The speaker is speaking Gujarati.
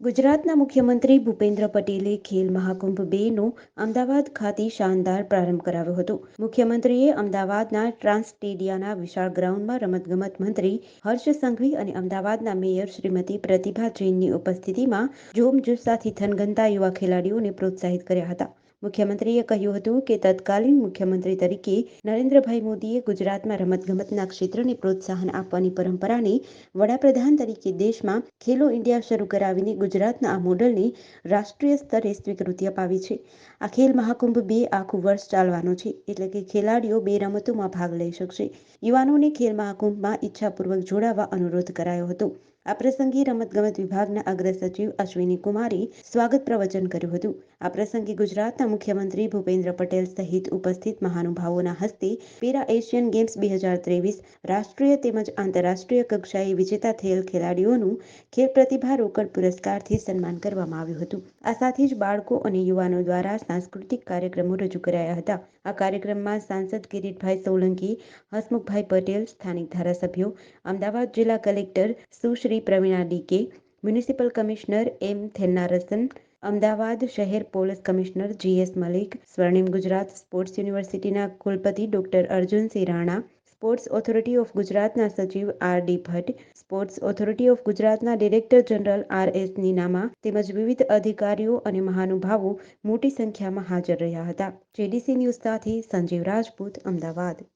ગુજરાતના મુખ્યમંત્રી ભૂપેન્દ્ર પટેલે ખેલ મહાકુંભ બેનો અમદાવાદ ખાતે શાનદાર પ્રારંભ કરાવ્યો હતો. મુખ્યમંત્રીએ અમદાવાદના ટ્રાન્સટેડિયાના વિશાળ ગ્રાઉન્ડમાં રમતગમત મંત્રી હર્ષ સંઘવી અને અમદાવાદના મેયર શ્રીમતી પ્રતિભા જૈનની ઉપસ્થિતિમાં જોમજુસ્સાથી થનગનતા યુવા ખેલાડીઓને પ્રોત્સાહિત કર્યા હતા. મુખ્યમંત્રીએ કહ્યું હતું કે તત્કાલીન મુખ્યમંત્રી તરીકે નરેન્દ્રભાઈ મોદીએ ગુજરાતમાં રમતગમતના ક્ષેત્રને પ્રોત્સાહન આપવાની પરંપરાને વડાપ્રધાન તરીકે દેશમાં ખેલો ઇન્ડિયા શરૂ કરાવીને ગુજરાતના આ મોડલને રાષ્ટ્રીય સ્તરે સ્વીકૃતિ અપાવી છે. આ ખેલ મહાકુંભ બે આખું વર્ષ ચાલવાનો છે, એટલે કે ખેલાડીઓ બે રમતોમાં ભાગ લઈ શકશે. યુવાનોને ખેલ મહાકુંભમાં ઈચ્છાપૂર્વક જોડાવા અનુરોધ કરાયો હતો. આ પ્રસંગે રમતગમત વિભાગના અગ્ર સચિવ અશ્વિની કુમારી સ્વાગત પ્રવચન કર્યું હતું. આ પ્રસંગે ગુજરાતના મુખ્યમંત્રી ભૂપેન્દ્ર પટેલ સહિત ઉપસ્થિત મહાનુભાવોના હસ્તે પેરા એશિયન ગેમ્સ બે હજાર ત્રેવીસ રાષ્ટ્રીય તેમજ આંતરરાષ્ટ્રીય કક્ષાએ વિજેતા થયેલ ખેલાડીઓનું ખેલ પ્રતિભા રોકડ પુરસ્કારથી સન્માન કરવામાં આવ્યું હતું. આ સાથે જ બાળકો અને યુવાનો દ્વારા સાંસ્કૃતિક કાર્યક્રમો રજૂ કરાયા હતા. આ કાર્યક્રમમાં સાંસદ કિરીટભાઈ સોલંકી, હસમુખભાઈ પટેલ, સ્થાનિક ધારાસભ્યો, અમદાવાદ જિલ્લા collector Sushri Pravina DK, municipal commissioner M Thennarasan, Ahmedabad શહેર પોલીસ કમિશનર જીએસ મલિક, સ્વર્ણિમ ગુજરાત સ્પોર્ટ્સ યુનિવર્સિટીના કુલપતિ doctor Arjunsinh Rana, sports authority of ગુજરાતના સચિવ R D Bhatt, sports authority of ગુજરાતના director general R S Ninama તેમજ વિવિધ અધિકારીઓ અને મહાનુભાવો મોટી સંખ્યામાં હાજર રહ્યા હતા. જેડીસી ન્યૂઝ સાથે સંજીવ રાજપૂત, અમદાવાદ.